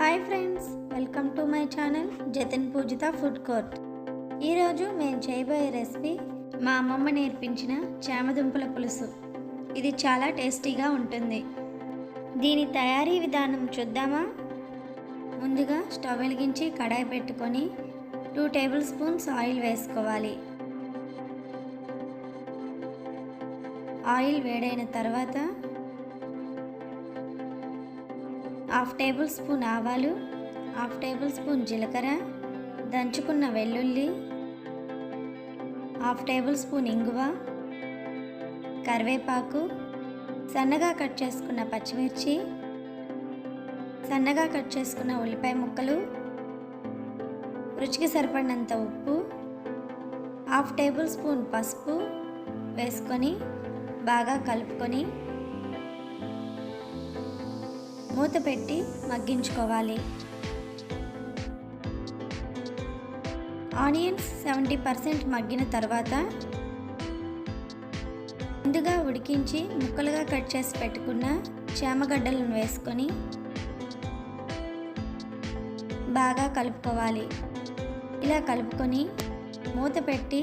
Hi friends welcome to my channel Jatan Pujitha food court ఈరోజు మేము చేయబోయే recipe మా అమ్మమ్మ నేర్పించిన చామదుంపల పులుసు. ఇది చాలా టేస్టీగా ఉంటుంది. దీని తయారీ విధానం చూద్దామా? ముందుగా స్టవ్ వెలిగించి కడాయి పెట్టుకొని టూ టేబుల్ స్పూన్స్ ఆయిల్ వేసుకోవాలి. ఆయిల్ వేడైన తర్వాత హాఫ్ టేబుల్ స్పూన్ ఆవాలు హాఫ్ టేబుల్ స్పూన్ జీలకర్ర దంచుకున్న వెల్లుల్లి హాఫ్ టేబుల్ స్పూన్ ఇంగువ కరివేపాకు సన్నగా కట్ చేసుకున్న పచ్చిమిర్చి సన్నగా కట్ చేసుకున్న ఉల్లిపాయ ముక్కలు రుచికి సరిపడినంత ఉప్పు హాఫ్ టేబుల్ స్పూన్ పసుపు వేసుకొని బాగా కలుపుకొని మూత పెట్టి మగ్గించుకోవాలి. ఆనియన్స్ సెవెంటీ పర్సెంట్ మగ్గిన తర్వాత ముందుగా ఉడికించి ముక్కలుగా కట్ చేసి పెట్టుకున్న చేమగడ్డలను వేసుకొని బాగా కలుపుకోవాలి. ఇలా కలుపుకొని మూత పెట్టి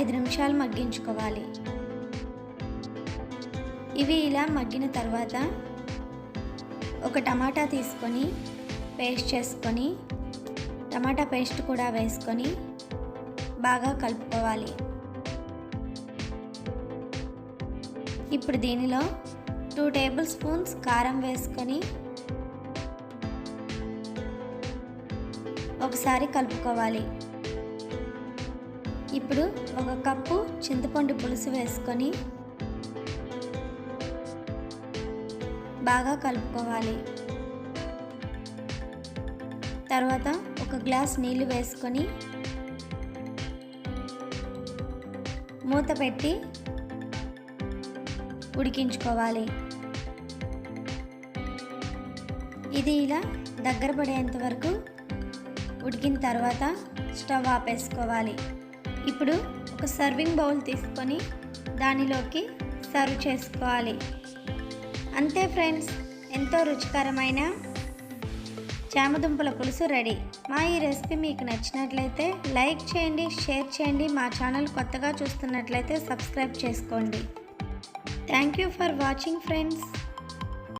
ఐదు నిమిషాలు మగ్గించుకోవాలి. ఇవి ఇలా మగ్గిన తర్వాత ఒక టమాటా తీసుకొని పేస్ట్ చేసుకొని టమాటా పేస్ట్ కూడా వేసుకొని బాగా కలుపుకోవాలి. ఇప్పుడు దీనిలో టూ టేబుల్ స్పూన్స్ కారం వేసుకొని ఒకసారి కలుపుకోవాలి. ఇప్పుడు ఒక కప్పు చింతపండు పులుసు వేసుకొని బాగా కలుపుకోవాలి. తర్వాత ఒక గ్లాస్ నీళ్ళు వేసుకొని మూత పెట్టి ఉడికించుకోవాలి. ఇది ఇలా దగ్గర పడేంత వరకు ఉడికిన తర్వాత స్టవ్ ఆపేసుకోవాలి. ఇప్పుడు ఒక సర్వింగ్ బౌల్ తీసుకొని దానిలోకి సర్వ్ చేసుకోవాలి. అంతే ఫ్రెండ్స్ ఎంతో రుచికరమైన చామదుంపల పులుసు రెడీ. మా ఈ రెసిపీ మీకు నచ్చినట్లయితే లైక్ చేయండి షేర్ చేయండి మా ఛానల్ కొత్తగా చూస్తున్నట్లయితే సబ్స్క్రైబ్ చేసుకోండి. Thank you for watching friends.